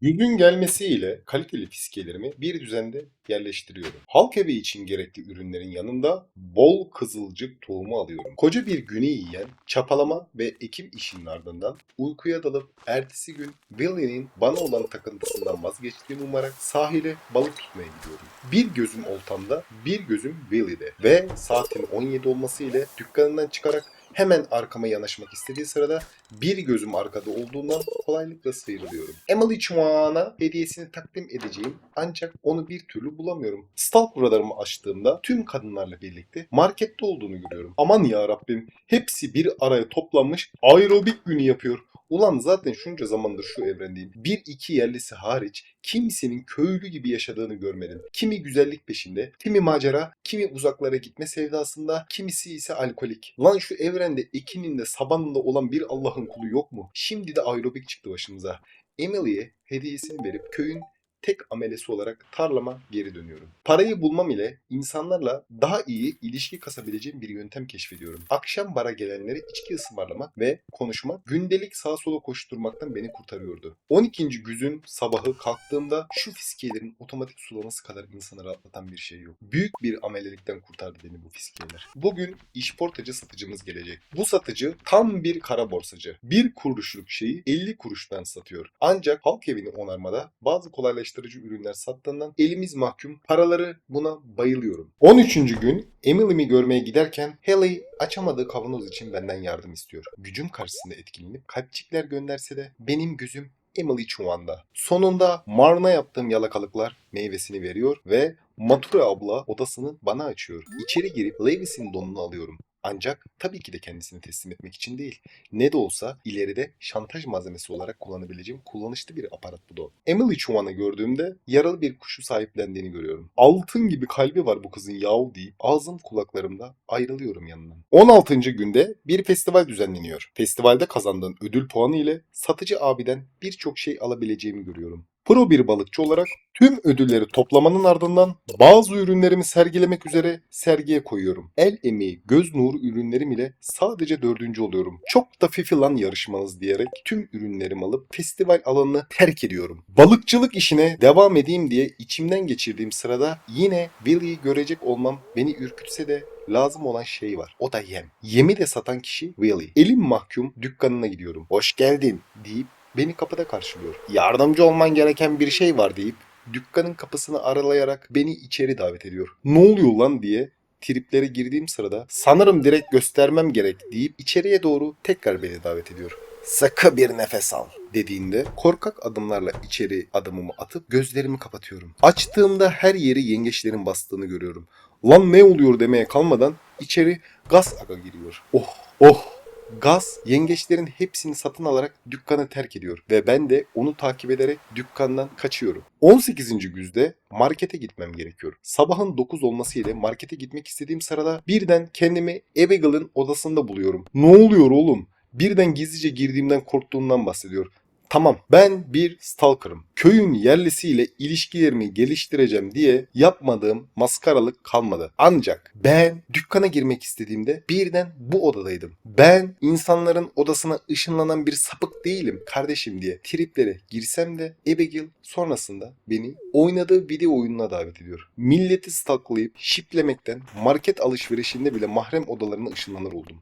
Yüzün gelmesiyle kaliteli fiskelerimi bir düzende yerleştiriyorum. Halk evi için gerekli ürünlerin yanında bol kızılcık tohumu alıyorum. Koca bir günü yiyen çapalama ve ekim işinin ardından uykuya dalıp ertesi gün Willie'nin bana olan takıntısından vazgeçtiğimi umarak sahile balık tutmaya gidiyorum. Bir gözüm oltamda, bir gözüm Willie'de ve saatin 17 olması ile dükkanından çıkarak hemen arkama yanaşmak istediği sırada bir gözüm arkada olduğundan kolaylıkla sıyrılıyorum. Emily Chuan'a hediyesini takdim edeceğim ancak onu bir türlü bulamıyorum. Stalk radarımı açtığımda tüm kadınlarla birlikte markette olduğunu görüyorum. Aman ya Rabbim hepsi bir araya toplanmış aerobik günü yapıyor. Ulan zaten şunca zamandır şu evrendeyim. Bir iki yerlisi hariç kimsenin köylü gibi yaşadığını görmedim. Kimi güzellik peşinde, kimi macera, kimi uzaklara gitme sevdasında, kimisi ise alkolik. Lan şu evrende ekinin de sabanında olan bir Allah'ın kulu yok mu? Şimdi de aerobik çıktı başımıza. Emily'e hediyesini verip köyün tek amelesi olarak tarlama geri dönüyorum. Parayı bulmam ile insanlarla daha iyi ilişki kasabileceğim bir yöntem keşfediyorum. Akşam bara gelenlere içki ısmarlamak ve konuşmak gündelik sağa sola koşturmaktan beni kurtarıyordu. 12. güzün sabahı kalktığımda şu fiskiyelerin otomatik sulaması kadar insanı rahatlatan bir şey yok. Büyük bir amelelikten kurtardı beni bu fiskiyeler. Bugün işportacı satıcımız gelecek. Bu satıcı tam bir kara borsacı. Bir kuruşluk şeyi 50 kuruştan satıyor. Ancak halk evini onarmada bazı kolaylaştırıcı ürünler sattığından elimiz mahkum. Paraları buna bayılıyorum. 13. gün Emily'mi görmeye giderken Haley açamadığı kavanoz için benden yardım istiyor. Gücüm karşısında etkilenip kalpçikler gönderse de benim gözüm Emily Chuan'da. Sonunda Marna yaptığım yalakalıklar meyvesini veriyor ve Mature abla odasını bana açıyor. İçeri girip Lewis'in donunu alıyorum. Ancak tabii ki de kendisini teslim etmek için değil. Ne de olsa ileride şantaj malzemesi olarak kullanabileceğim kullanışlı bir aparat bu da. Emily Chuan'ı gördüğümde yaralı bir kuşu sahiplendiğini görüyorum. Altın gibi kalbi var bu kızın yahu deyip ağzım kulaklarımda ayrılıyorum yanından. 16. günde bir festival düzenleniyor. Festivalde kazandığın ödül puanı ile satıcı abiden birçok şey alabileceğimi görüyorum. Pro bir balıkçı olarak tüm ödülleri toplamanın ardından bazı ürünlerimi sergilemek üzere sergiye koyuyorum. El emeği, göz nuru ürünlerim ile sadece dördüncü oluyorum. Çok da fifi lan yarışmanız diyerek tüm ürünlerimi alıp festival alanını terk ediyorum. Balıkçılık işine devam edeyim diye içimden geçirdiğim sırada yine Billy'yi görecek olmam beni ürkütse de lazım olan şey var. O da yem. Yemi de satan kişi Willy. Elim mahkum dükkanına gidiyorum. Hoş geldin deyip beni kapıda karşılıyor. Yardımcı olman gereken bir şey var deyip dükkanın kapısını aralayarak beni içeri davet ediyor. Ne oluyor lan diye triplere girdiğim sırada sanırım direkt göstermem gerek deyip içeriye doğru tekrar beni davet ediyor. Sıkı bir nefes al dediğinde korkak adımlarla içeri adımımı atıp gözlerimi kapatıyorum. Açtığımda her yeri yengeçlerin bastığını görüyorum. Lan ne oluyor demeye kalmadan içeri gaz aga giriyor. Oh oh Gaz yengeçlerin hepsini satın alarak dükkanı terk ediyor ve ben de onu takip ederek dükkandan kaçıyorum. 18. güzde markete gitmem gerekiyor. Sabahın 9 olması ile markete gitmek istediğim sırada birden kendimi Abigail'ın odasında buluyorum. Ne oluyor oğlum? Birden gizlice girdiğimden korktuğumdan bahsediyor. Tamam ben bir stalker'ım. Köyün yerlisiyle ilişkilerimi geliştireceğim diye yapmadığım maskaralık kalmadı. Ancak ben dükkana girmek istediğimde birden bu odadaydım. Ben insanların odasına ışınlanan bir sapık değilim kardeşim diye triplere girsem de Abigail sonrasında beni oynadığı video oyununa davet ediyor. Milleti stalklayıp şiplemekten market alışverişinde bile mahrem odalarına ışınlanır oldum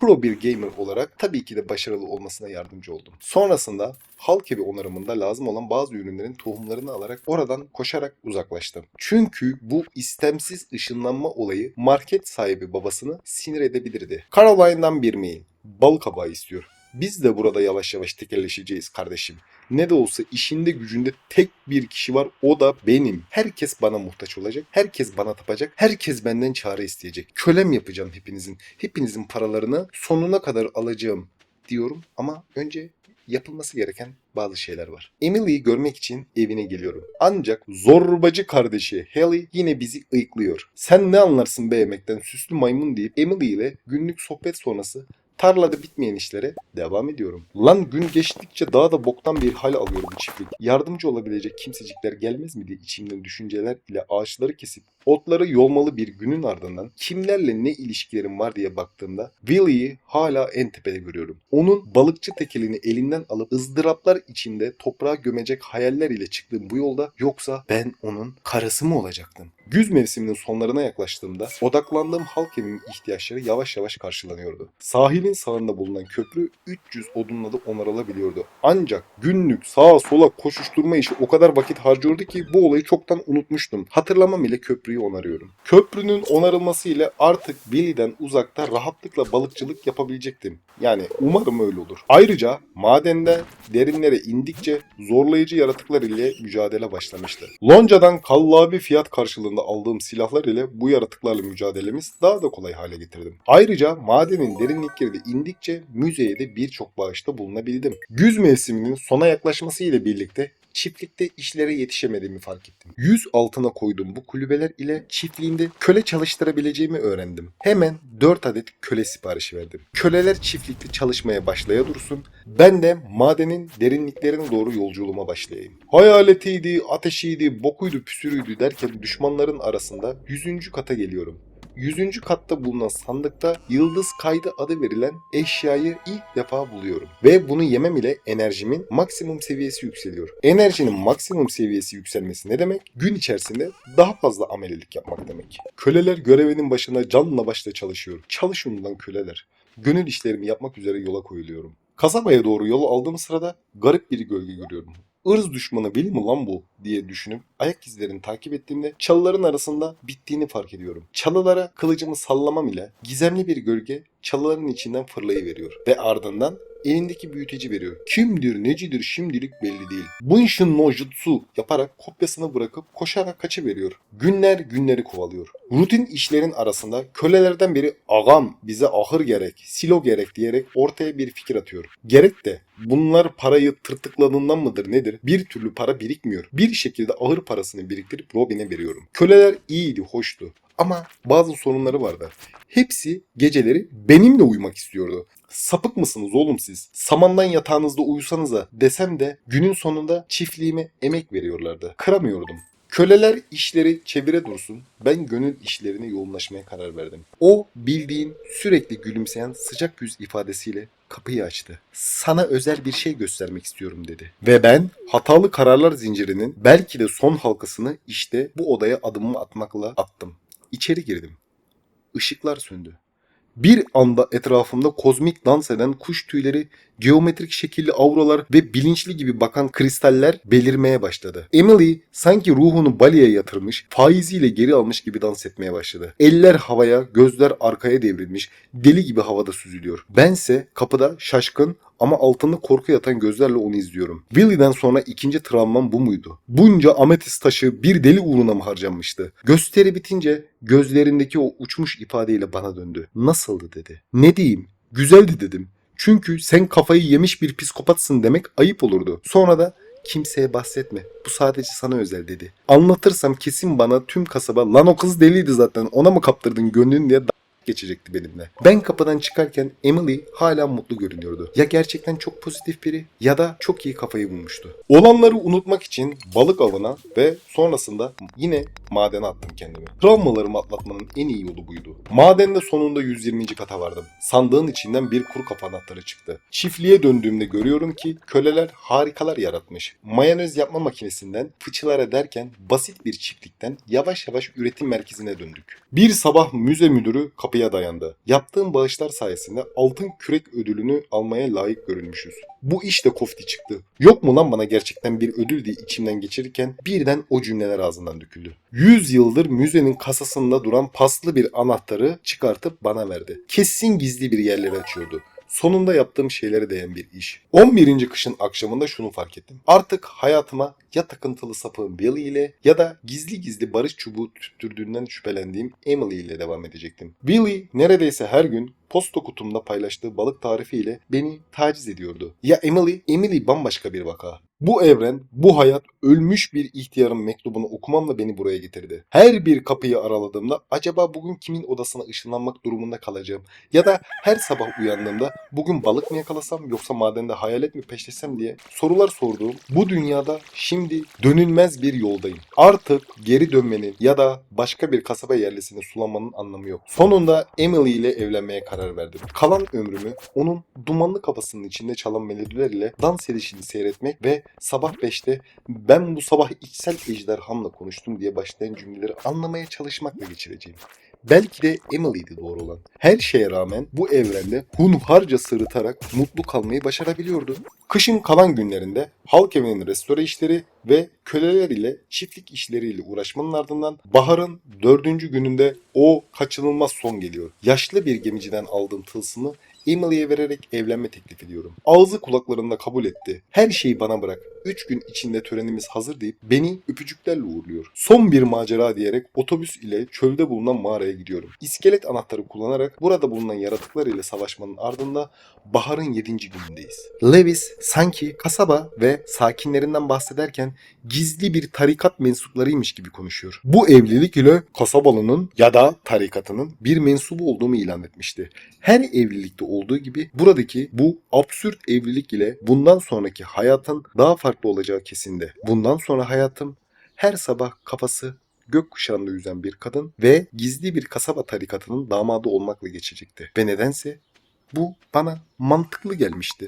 pro bir gamer olarak tabii ki de başarılı olmasına yardımcı oldum. Sonrasında halk evi onarımında lazım olan bazı ürünlerin tohumlarını alarak oradan koşarak uzaklaştım. Çünkü bu istemsiz ışınlanma olayı market sahibi babasını sinir edebilirdi. Caroline'dan bir mail. Bal kabağı istiyor. Biz de burada yavaş yavaş tekelleşeceğiz kardeşim. Ne de olsa işinde gücünde tek bir kişi var o da benim. Herkes bana muhtaç olacak. Herkes bana tapacak. Herkes benden çare isteyecek. Kölem yapacağım hepinizin. Hepinizin paralarını sonuna kadar alacağım diyorum ama önce yapılması gereken bazı şeyler var. Emily'yi görmek için evine geliyorum. Ancak zorbacı kardeşi Haley yine bizi ıyıklıyor. Sen ne anlarsın be yemekten süslü maymun deyip Emily ile günlük sohbet sonrası Tarlada bitmeyen işlere devam ediyorum. Lan gün geçtikçe daha da boktan bir hal alıyor bu çiftlik. Yardımcı olabilecek kimsecikler gelmez mi diye içimden düşünceler ile ağaçları kesip Otları yolmalı bir günün ardından kimlerle ne ilişkilerim var diye baktığımda Willie'yi hala en tepede görüyorum. Onun balıkçı tekelini elinden alıp ızdıraplar içinde toprağa gömecek hayaller ile çıktığım bu yolda yoksa ben onun karısı mı olacaktım? Güz mevsiminin sonlarına yaklaştığımda odaklandığım halk evimin ihtiyaçları yavaş yavaş karşılanıyordu. Sahilin sağında bulunan köprü 300 odunla da onarılabiliyordu. Ancak günlük sağa sola koşuşturma işi o kadar vakit harcıyordu ki bu olayı çoktan unutmuştum. Hatırlamam ile köprüyü onarıyorum. Köprünün onarılması ile artık Billy'den uzakta rahatlıkla balıkçılık yapabilecektim. Yani umarım öyle olur. Ayrıca madende derinlere indikçe zorlayıcı yaratıklar ile mücadele başlamıştı. Lonca'dan kallabi fiyat karşılığında aldığım silahlar ile bu yaratıklarla mücadelemiz daha da kolay hale getirdim. Ayrıca madenin derinlikleri indikçe müzeye de birçok bağışta bulunabildim. Güz mevsiminin sona yaklaşması ile birlikte çiftlikte işlere yetişemediğimi fark ettim. Yüz altına koyduğum bu kulübeler ile çiftliğimde köle çalıştırabileceğimi öğrendim. Hemen 4 adet köle siparişi verdim. Köleler çiftlikte çalışmaya başlaya dursun. Ben de madenin derinliklerine doğru yolculuğuma başlayayım. Hayaletiydi, ateşiydi, bokuydu, püsürüydü derken düşmanların arasında 100. kata geliyorum. 100. katta bulunan sandıkta yıldız kaydı adı verilen eşyayı ilk defa buluyorum. Ve bunu yemem ile enerjimin maksimum seviyesi yükseliyor. Enerjinin maksimum seviyesi yükselmesi ne demek? Gün içerisinde daha fazla amelelik yapmak demek. Köleler görevinin başına canla başla çalışıyor. Çalışın lan köleler. Gönül işlerimi yapmak üzere yola koyuluyorum. Kasabaya doğru yol aldığım sırada garip bir gölge görüyorum ırz düşmanı biri mi lan bu diye düşünüp ayak izlerini takip ettiğimde çalıların arasında bittiğini fark ediyorum. Çalılara kılıcımı sallamam ile gizemli bir gölge çalıların içinden fırlayıveriyor ve ardından elindeki büyüteci veriyor. Kimdir necidir şimdilik belli değil. Bunshin no jutsu yaparak kopyasını bırakıp koşarak kaçıveriyor. Günler günleri kovalıyor. Rutin işlerin arasında kölelerden biri ağam bize ahır gerek, silo gerek diyerek ortaya bir fikir atıyor. Gerek de bunlar parayı tırtıkladığından mıdır nedir? Bir türlü para birikmiyor. Bir şekilde ahır parasını biriktirip Robin'e veriyorum. Köleler iyiydi, hoştu. Ama bazı sorunları vardı. Hepsi geceleri benimle uyumak istiyordu. Sapık mısınız oğlum siz? Samandan yatağınızda uyusanıza desem de günün sonunda çiftliğime emek veriyorlardı. Kıramıyordum. Köleler işleri çevire dursun. Ben gönül işlerine yoğunlaşmaya karar verdim. O bildiğin sürekli gülümseyen sıcak yüz ifadesiyle kapıyı açtı. Sana özel bir şey göstermek istiyorum dedi. Ve ben hatalı kararlar zincirinin belki de son halkasını işte bu odaya adımımı atmakla attım. İçeri girdim. Işıklar söndü. Bir anda etrafımda kozmik dans eden kuş tüyleri, geometrik şekilli auralar ve bilinçli gibi bakan kristaller belirmeye başladı. Emily sanki ruhunu baleye yatırmış, faiziyle geri almış gibi dans etmeye başladı. Eller havaya, gözler arkaya devrilmiş, deli gibi havada süzülüyor. Bense kapıda şaşkın ama altında korku yatan gözlerle onu izliyorum. Willie'den sonra ikinci travmam bu muydu? Bunca ametist taşı bir deli uğruna mı harcanmıştı? Gösteri bitince gözlerindeki o uçmuş ifadeyle bana döndü. Nasıldı dedi. Ne diyeyim? Güzeldi dedim. Çünkü sen kafayı yemiş bir psikopatsın demek ayıp olurdu. Sonra da kimseye bahsetme. Bu sadece sana özel dedi. Anlatırsam kesin bana tüm kasaba lan o kız deliydi zaten ona mı kaptırdın gönlün diye geçecekti benimle. Ben kapıdan çıkarken Emily hala mutlu görünüyordu. Ya gerçekten çok pozitif biri ya da çok iyi kafayı bulmuştu. Olanları unutmak için balık avına ve sonrasında yine madene attım kendimi. Travmalarımı atlatmanın en iyi yolu buydu. Madende sonunda 120. kata vardım. Sandığın içinden bir kuru kafa anahtarı çıktı. Çiftliğe döndüğümde görüyorum ki köleler harikalar yaratmış. Mayonez yapma makinesinden fıçılar ederken basit bir çiftlikten yavaş yavaş üretim merkezine döndük. Bir sabah müze müdürü kapıya dayandı. Yaptığım bağışlar sayesinde altın kürek ödülünü almaya layık görülmüşüz. Bu iş de kofti çıktı. Yok mu lan bana gerçekten bir ödül diye içimden geçirirken birden o cümleler ağzından döküldü. 100 yıldır müzenin kasasında duran paslı bir anahtarı çıkartıp bana verdi. Kesin gizli bir yerleri açıyordu. Sonunda yaptığım şeylere değen bir iş. 11. kışın akşamında şunu fark ettim. Artık hayatıma ya takıntılı sapığım Billy ile ya da gizli gizli barış çubuğu tüttürdüğünden şüphelendiğim Emily ile devam edecektim. Billy neredeyse her gün posta kutumda paylaştığı balık tarifiyle beni taciz ediyordu. Ya Emily? Emily bambaşka bir vaka. Bu evren, bu hayat ölmüş bir ihtiyarın mektubunu okumamla beni buraya getirdi. Her bir kapıyı araladığımda acaba bugün kimin odasına ışınlanmak durumunda kalacağım? Ya da her sabah uyandığımda bugün balık mı yakalasam yoksa madende hayalet mi peşlesem diye sorular sorduğum bu dünyada şimdi dönülmez bir yoldayım. Artık geri dönmenin ya da başka bir kasaba yerlisini sulamanın anlamı yok. Sonunda Emily ile evlenmeye karar verdim. Kalan ömrümü onun dumanlı kafasının içinde çalan melodiler ile dans edişini seyretmek ve sabah 5'te ben bu sabah içsel ejderhamla konuştum diye başlayan cümleleri anlamaya çalışmakla geçireceğim. Belki de Emily'di doğru olan. Her şeye rağmen bu evrende hunharca sırıtarak mutlu kalmayı başarabiliyordu. Kışın kalan günlerinde halk evinin restore işleri ve köleler ile çiftlik işleriyle uğraşmanın ardından baharın dördüncü gününde o kaçınılmaz son geliyor. Yaşlı bir gemiciden aldığım tılsımı Emily'ye vererek evlenme teklif ediyorum. Ağzı kulaklarında kabul etti. Her şeyi bana bırak. Üç gün içinde törenimiz hazır deyip beni öpücüklerle uğurluyor. Son bir macera diyerek otobüs ile çölde bulunan mağaraya gidiyorum. İskelet anahtarı kullanarak burada bulunan yaratıklar ile savaşmanın ardında baharın yedinci günündeyiz. Lewis sanki kasaba ve sakinlerinden bahsederken gizli bir tarikat mensuplarıymış gibi konuşuyor. Bu evlilik ile kasabalının ya da tarikatının bir mensubu olduğumu ilan etmişti. Her evlilikte olduğu gibi buradaki bu absürt evlilik ile bundan sonraki hayatın daha farklı olacağı kesinde. Bundan sonra hayatım her sabah kafası gökkuşağında yüzen bir kadın ve gizli bir kasaba tarikatının damadı olmakla geçecekti. Ve nedense bu bana mantıklı gelmişti.